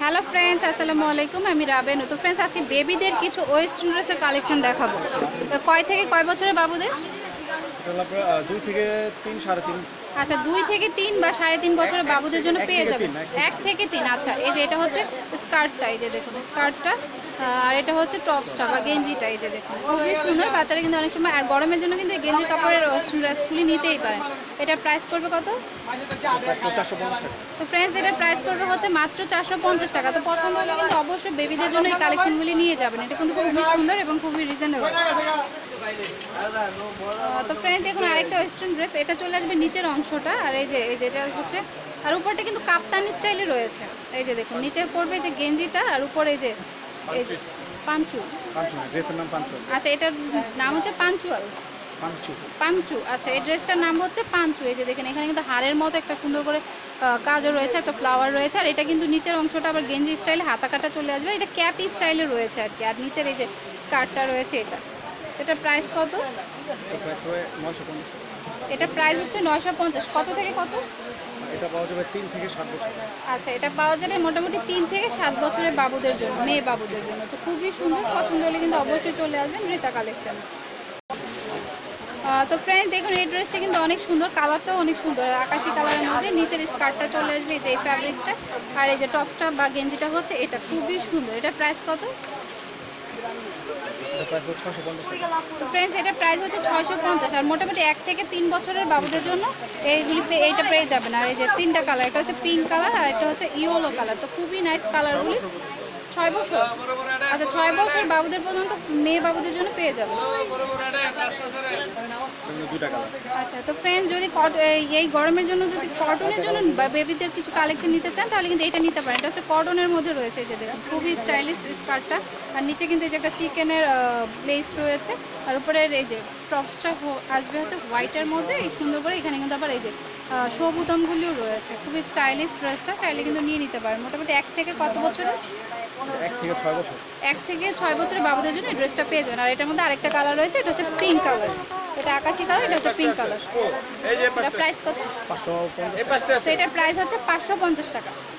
Hello friends আসসালামু আলাইকুম আমি রাবেনু। তো ফ্রেন্ডস আজকে বেবিদের কিছু ওয়েস্টার্ন ড্রেসের কালেকশন দেখাবো। তো কয় থেকে কয় বছরের বাবুদের? দুই থেকে তিন সাড়ে তিন। আচ্ছা দুই থেকে তিন বা সাড়ে তিন বছরের বাবুদের জন্য পেয়ে যাবেন। এক থেকে তিন আচ্ছা এই যে এটা হচ্ছে স্কার্টটা এই যে দেখুন স্কার্টটা আর এটা হচ্ছে টপসটা বা গেঞ্জিটা এই যে দেখুন। খুবই সুন্দর বাচ্চারা কিন্তু অনেক সময় আর গরমের জন্য কিন্তু এই গেঞ্জি কাপড়ের ড্রেসগুলি নিতেই পারেন এটার প্রাইস পড়বে কত? তো ফ্রেন্ডস এটার প্রাইস পড়বে হচ্ছে মাত্র চারশো পঞ্চাশ টাকা। তো পছন্দ হলে কিন্তু অবশ্যই বেবিদের জন্য এই কালেকশনগুলি নিয়ে যাবেন। এটা কিন্তু খুবই সুন্দর এবং খুবই রিজনেবল তো ফ্রেন্ডস দেখুন আরেকটা ওয়েস্টার্ন ড্রেস এটা চলে আসবে নিচের অংশটা। আর এই যে এই যেটা হচ্ছে আর উপরটা কিন্তু কাপ্তানি স্টাইলে রয়েছে। এই যে দেখুন নিচে পড়বে যে গেঞ্জিটা আর উপরে এই যে পাঞ্চু পাঞ্চু ড্রেসের নাম পাঞ্চু আচ্ছা এটার নাম হচ্ছে পাঞ্চুয়াল। পাঞ্চু। পাঞ্চু আচ্ছা এই ড্রেসটার নাম হচ্ছে পাঞ্চু। এই যে দেখেন এখানে কিন্তু হাড়ের মতো একটা সুন্দর করে কাজও রয়েছে একটা ফ্লাওয়ার রয়েছে আর এটা কিন্তু নিচের অংশটা আবার গেঞ্জি স্টাইলে হাতা কাটা চলে আসবে। এটা ক্যাপি স্টাইলে রয়েছে আর কি আর নিচের এই যে স্কার্টটা রয়েছে এটা। এটার প্রাইস কত? এটা প্রাইস হচ্ছে নয়শো পঞ্চাশ। কত থেকে কত? এটা পাওয়া যাবে তিন থেকে সাত বছর। আচ্ছা এটা পাওয়া যাবে মোটামুটি তিন থেকে সাত বছরের বাবুদের জন্য মেয়ে বাবুদের জন্য। তো খুবই সুন্দর পছন্দ হলে কিন্তু অবশ্যই চলে আসবেন রীতা কালেকশন তো ফ্রেন্ডস দেখুন এই ড্রেসটা কিন্তু অনেক সুন্দর কালারটাও অনেক সুন্দর। আকাশি কালারের মধ্যে নিচের স্কার্টটা চলে আসবে এই যে এই ফ্যাব্রিক্সটা আর এই যে টপসটা বা গেঞ্জিটা হচ্ছে এটা খুবই সুন্দর। এটার প্রাইস কত? এটা প্রাইস পড়বে ছশো পঞ্চাশ টাকা। তো ফ্রেন্ডস এটার প্রাইস হচ্ছে ছয়শো পঞ্চাশ। আর মোটামুটি এক থেকে তিন বছরের বাবুদের জন্য এইগুলি এইটা পেয়ে যাবেন। আর এই যে তিনটা কালার এটা হচ্ছে পিঙ্ক কালার আর এটা হচ্ছে ইয়েলো কালার তো খুবই নাইস কালারগুলি ছয় বছর? আচ্ছা ছয় বছর বাবুদের পর্যন্ত মেয়ে বাবুদের জন্য পেয়ে কালার আচ্ছা তো ফ্রেন্ড যদি এই- গরমের জন্য যদি কটনের জন্য বেবিদের কিছু কালেকশন নিতে চান, তাহলে কিন্তু এটা নিতে পারেন। এটা হচ্ছে কটনের মধ্যে রয়েছে যে দেখুন, খুবই স্টাইলিশ স্কার্টটা আর নিচে কিন্তু এই যে একটা চিকেনের প্লেস রয়েছে। আর উপরে এই যে টপসটা আসবে হচ্ছে হোয়াইটের মধ্যে। এই সুন্দর করে এখানে কিন্তু আবার এই যে আহ, সবুতমগুলিও রয়েছে। খুবই স্টাইলিশ ড্রেসটা চাইলে কিন্তু নিয়ে নিতে পারেন। মোটামুটি এক থেকে কত বছরের? এক থেকে ছয় বছর। এক থেকে ছয় বছরের বাবুদের জন্য ড্রেসটা পেয়ে যাবেন। আর এটার মধ্যে আরেকটা কালার রয়েছে এটা হচ্ছে পিঙ্ক কালার এটা আকাশি কালার এটা হচ্ছে পিঙ্ক কালার এটা প্রাইস কত? পাঁচশো পঞ্চাশ তো এটার প্রাইস হচ্ছে পাঁচশো পঞ্চাশ টাকা। আহ,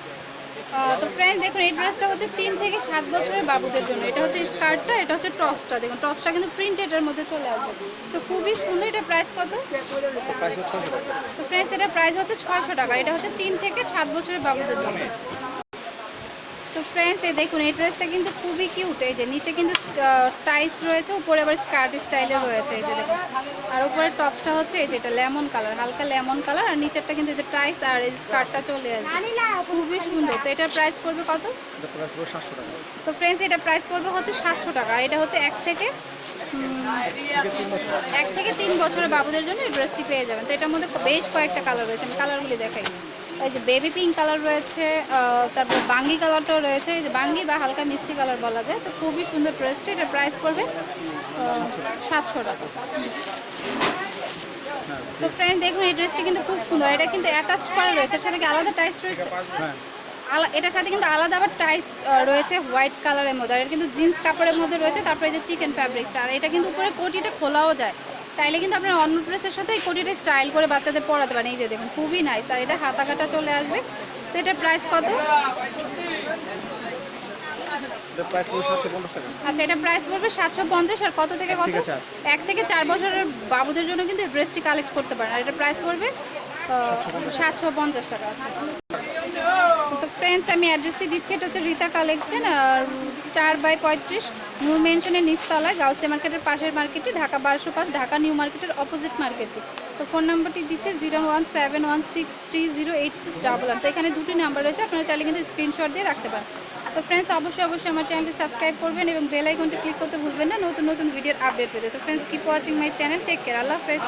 তো ফ্রেন্ডস দেখুন এই ড্রেসটা হচ্ছে তিন থেকে সাত বছরের বাবুদের জন্য। এটা হচ্ছে স্কার্টটা এটা হচ্ছে টপসটা দেখুন টপসটা কিন্তু প্রিন্ট এটার মধ্যে চলে আসবে। তো খুবই সুন্দর এটা প্রাইস কত? তো ফ্রেন্ডস এটা প্রাইস হচ্ছে ছয়শো টাকা। এটা হচ্ছে তিন থেকে সাত বছরের বাবুদের জন্য। তো ফ্রেন্ডস এই দেখুন এই ড্রেসটা কিন্তু খুবই কিউট এই যে নিচে কিন্তু টাইস রয়েছে উপরে আবার স্কার্ট স্টাইলে রয়েছে এই যে দেখুন। আর উপরে টপসটা হচ্ছে এই যেটা লেমন কালার হালকা লেমন কালার আর নিচেরটা কিন্তু এই যে টাইস আর এই স্কার্টটা চলে আসবে। খুবই সুন্দর। তো এটার প্রাইস পড়বে কত? এটা তো ফ্রেন্ডস এটা প্রাইস পড়বে হচ্ছে সাতশো টাকা আর এটা হচ্ছে এক থেকে এক থেকে তিন বছরের বাবুদের জন্য এই ড্রেসটি পেয়ে যাবেন। তো এটার মধ্যে বেশ কয়েকটা কালার রয়েছে আমি কালারগুলি দেখাই। এই যে বেবি পিঙ্ক কালার রয়েছে তারপর বাঙ্গি কালারটাও রয়েছে এই যে বাঙ্গি বা হালকা মিষ্টি কালার বলা যায়। তো খুবই সুন্দর ড্রেসটি এটার প্রাইস পড়বে সাতশো টাকা। তো ফ্রেন্ড দেখুন এই ড্রেসটি কিন্তু খুব সুন্দর। এটা কিন্তু অ্যাটাচড করা রয়েছে এর সাথে কি আলাদা টাইস রয়েছে? হ্যাঁ। এটার সাথে কিন্তু আলাদা আবার টাইস রয়েছে হোয়াইট কালারের মধ্যে। আর এটা কিন্তু জিন্স কাপড়ের মধ্যে রয়েছে তারপরে যে চিকেন ফ্যাব্রিকটা আর এটা কিন্তু উপরে কোটিটা খোলাও যায়। চাইলে কিন্তু আপনার অন্য ড্রেসের সাথে এই কোটিটা স্টাইল করে বাচ্চাদের পরাতে পারেন। এই যে দেখুন খুবই নাইস আর এটা হাতা কাটা চলে আসবে। তো এটার প্রাইস কত? আচ্ছা এটা প্রাইস পড়বে সাতশো পঞ্চাশ। আর কত থেকে কত? এক থেকে চার বছরের বাবুদের জন্য কিন্তু এই ড্রেসটি কালেক্ট করতে পারেন। আর এটা প্রাইস পড়বে সাতশো পঞ্চাশ টাকা। আছে তো ফ্রেন্ডস আমি অ্যাড্রেসটি দিচ্ছি। এটা হচ্ছে রীতা কালেকশন আর চার বাই পঁয়ত্রিশ, নূর মেনশনের নিচতলায় গাউসে মার্কেটের পাশের মার্কেটে ঢাকা বারোশো পাঁচ, ঢাকা নিউ মার্কেটের অপোজিট মার্কেটে তো ফোন নাম্বারটি দিচ্ছে zero one seven one six three zero eight six double one. তো এখানে দুটি নাম্বার রয়েছে, আপনারা চাইলে কিন্তু স্ক্রিনশট দিয়ে রাখতে পারেন। তো ফ্রেন্ডস অবশ্যই অবশ্যই আমার চ্যানেলটি সাবস্ক্রাইব করবেন এবং বেল আইকনটি ক্লিক করতে ভুলবেন না, নতুন নতুন ভিডিওর আপডেট পেতে। তো friends keep watching my channel take care আল্লাহ হাফেজ।